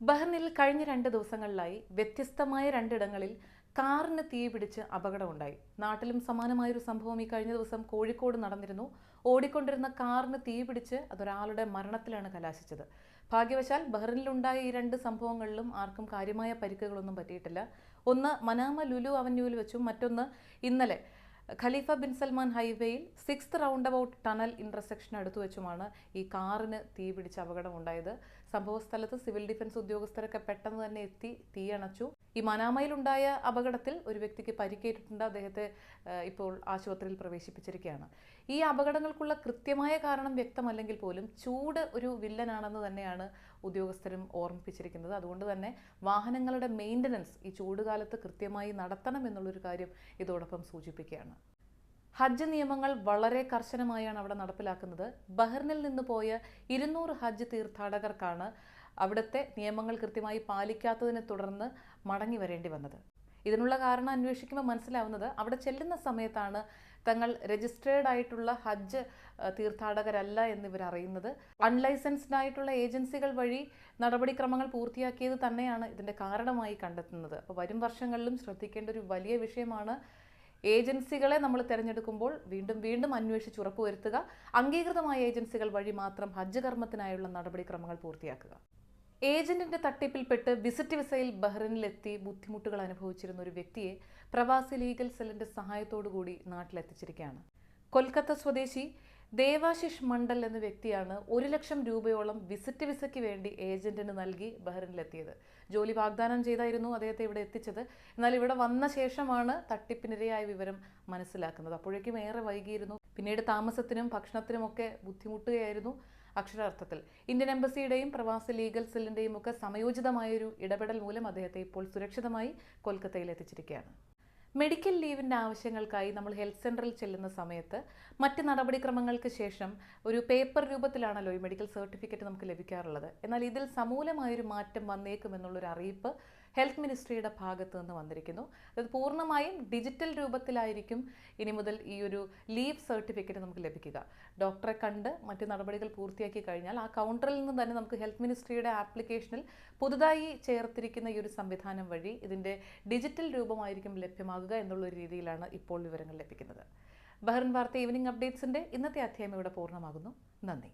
ബഹ്റിനിൽ കഴിഞ്ഞ രണ്ട് ദിവസങ്ങളിലായി വ്യത്യസ്തമായ രണ്ടിടങ്ങളിൽ കാറിന് തീ പിടിച്ച് അപകടമുണ്ടായി. നാട്ടിലും സമാനമായൊരു സംഭവം ഈ കഴിഞ്ഞ ദിവസം കോഴിക്കോട് നടന്നിരുന്നു. ഓടിക്കൊണ്ടിരുന്ന കാറിന് തീ പിടിച്ച് അതൊരാളുടെ മരണത്തിലാണ് കലാശിച്ചത്. ഭാഗ്യവശാൽ ബഹ്റിനിലുണ്ടായ ഈ രണ്ട് സംഭവങ്ങളിലും ആർക്കും കാര്യമായ പരിക്കുകളൊന്നും പറ്റിയിട്ടില്ല. ഒന്ന് മനാമ ലുലു അവന്യൂവിൽ വെച്ചും മറ്റൊന്ന് ഇന്നലെ ഖലീഫ ബിൻ സൽമാൻ ഹൈവേയിൽ six roundabout tunnel intersection അടുത്തു വെച്ചുമാണ് ഈ കാറിന് തീ പിടിച്ച അപകടം ഉണ്ടായത് സംഭവ സ്ഥലത്ത് സിവിൽ ഡിഫൻസ് ഉദ്യോഗസ്ഥരൊക്കെ പെട്ടെന്ന് തന്നെ എത്തി തീയണച്ചു ഈ മനാമയിലുണ്ടായ അപകടത്തിൽ ഒരു വ്യക്തിക്ക് പരിക്കേറ്റിട്ടുണ്ട്. അദ്ദേഹത്തെ ഇപ്പോൾ ആശുപത്രിയിൽ പ്രവേശിപ്പിച്ചിരിക്കുകയാണ്. ഈ അപകടങ്ങൾക്കുള്ള കൃത്യമായ കാരണം വ്യക്തമല്ലെങ്കിൽ പോലും ചൂട് ഒരു വില്ലനാണെന്ന് തന്നെയാണ് ഉദ്യോഗസ്ഥരും ഓർമ്മിപ്പിച്ചിരിക്കുന്നത്. അതുകൊണ്ട് തന്നെ വാഹനങ്ങളുടെ മെയിന്റനൻസ് ഈ ചൂടുകാലത്ത് കൃത്യമായി നടത്തണം എന്നുള്ളൊരു കാര്യം ഇതോടൊപ്പം സൂചിപ്പിക്കുകയാണ്. ഹജ്ജ് നിയമങ്ങൾ വളരെ കർശനമായാണ് അവിടെ നടപ്പിലാക്കുന്നത്. ബഹ്റിനിൽ നിന്ന് പോയ ഇരുന്നൂറ് ഹജ്ജ് തീർത്ഥാടകർക്കാണ് അവിടുത്തെ നിയമങ്ങൾ കൃത്യമായി പാലിക്കാത്തതിനെ തുടർന്ന് മടങ്ങി വരേണ്ടി വന്നത്. ഇതിനുള്ള കാരണം അന്വേഷിക്കുമ്പോൾ മനസ്സിലാവുന്നത് അവിടെ ചെല്ലുന്ന സമയത്താണ് തങ്ങൾ രജിസ്റ്റേർഡ് ആയിട്ടുള്ള ഹജ്ജ് തീർത്ഥാടകരല്ല എന്നിവർ അറിയുന്നത് അൺലൈസൻസ്ഡ് ആയിട്ടുള്ള ഏജൻസികൾ വഴി നടപടിക്രമങ്ങൾ പൂർത്തിയാക്കിയത് തന്നെയാണ് ഇതിന്റെ കാരണമായി കണ്ടെത്തുന്നത്. അപ്പോൾ വരും വർഷങ്ങളിലും ശ്രദ്ധിക്കേണ്ട ഒരു വലിയ വിഷയമാണ് ഏജൻസികളെ നമ്മൾ തിരഞ്ഞെടുക്കുമ്പോൾ വീണ്ടും വീണ്ടും അന്വേഷിച്ച് ഉറപ്പുവരുത്തുക. അംഗീകൃതമായ ഏജൻസികൾ വഴി മാത്രം ഹജ്ജ് കർമ്മത്തിനായുള്ള നടപടിക്രമങ്ങൾ പൂർത്തിയാക്കുക. ഏജന്റിന്റെ തട്ടിപ്പിൽപ്പെട്ട് വിസിറ്റ് വിസയിൽ ബഹ്റിനിലെത്തി ബുദ്ധിമുട്ടുകൾ അനുഭവിച്ചിരുന്ന ഒരു വ്യക്തിയെ പ്രവാസി ലീഗൽ സെല്ലിന്റെ സഹായത്തോടുകൂടി നാട്ടിലെത്തിച്ചിരിക്കുകയാണ്. കൊൽക്കത്ത സ്വദേശി ദേവാശിഷ് മണ്ഡൽ എന്ന വ്യക്തിയാണ് ഒരു ലക്ഷം രൂപയോളം വിസിറ്റ് വിസയ്ക്ക് വേണ്ടി ഏജന്റിന് നൽകി ബഹ്റിനിലെത്തിയത്. ജോലി വാഗ്ദാനം ചെയ്തായിരുന്നു അദ്ദേഹത്തെ ഇവിടെ എത്തിച്ചത്. എന്നാൽ ഇവിടെ വന്ന ശേഷമാണ് തട്ടിപ്പിനിരയായ വിവരം മനസ്സിലാക്കുന്നത്. അപ്പോഴേക്കും ഏറെ വൈകിയിരുന്നു. പിന്നീട് താമസത്തിനും ഭക്ഷണത്തിനുമൊക്കെ ബുദ്ധിമുട്ടുകയായിരുന്നു അക്ഷരാർത്ഥത്തിൽ. ഇന്ത്യൻ എംബസിയുടെയും പ്രവാസി ലീഗൽ സെല്ലിന്റെയും ഒക്കെ സമയോചിതമായൊരു ഇടപെടൽ മൂലം അദ്ദേഹത്തെ ഇപ്പോൾ സുരക്ഷിതമായി കൊൽക്കത്തയിൽ എത്തിച്ചിരിക്കുകയാണ് മെഡിക്കൽ ലീവിന്റെ ആവശ്യങ്ങൾക്കായി നമ്മൾ ഹെൽത്ത് സെന്ററിൽ ചെല്ലുന്ന സമയത്ത് മറ്റ് നടപടിക്രമങ്ങൾക്ക് ശേഷം ഒരു പേപ്പർ രൂപത്തിലാണല്ലോ ഈ മെഡിക്കൽ സർട്ടിഫിക്കറ്റ് നമുക്ക് ലഭിക്കാറുള്ളത്. എന്നാൽ ഇതിൽ സമൂലമായൊരു മാറ്റം വന്നേക്കുമെന്നുള്ളൊരു അറിയിപ്പ് ഹെൽത്ത് മിനിസ്ട്രിയുടെ ഭാഗത്തു നിന്ന് വന്നിരിക്കുന്നു. അത് പൂർണമായും ഡിജിറ്റൽ രൂപത്തിലായിരിക്കും ഇനി മുതൽ ഈ ഒരു ലീവ് സർട്ടിഫിക്കറ്റ് നമുക്ക് ലഭിക്കുക. ഡോക്ടറെ കണ്ട് മറ്റ് നടപടികൾ പൂർത്തിയാക്കി കഴിഞ്ഞാൽ ആ കൗണ്ടറിൽ നിന്ന് തന്നെ നമുക്ക് ഹെൽത്ത് മിനിസ്ട്രിയുടെ ആപ്ലിക്കേഷനിൽ പുതുതായി ചേർത്തിരിക്കുന്ന ഈ ഒരു സംവിധാനം വഴി ഇതിന്റെ ഡിജിറ്റൽ രൂപമായിരിക്കും ലഭ്യമാകുക എന്നുള്ള രീതിയിലാണ് ഇപ്പോൾ വിവരങ്ങൾ ലഭിക്കുന്നത്. ബഹ്റിൻ വാർത്ത ഈവനിംഗ് അപ്ഡേറ്റ്സിന്റെ ഇന്നത്തെ അധ്യായം ഇവിടെ പൂർണമാകുന്നു. നന്ദി.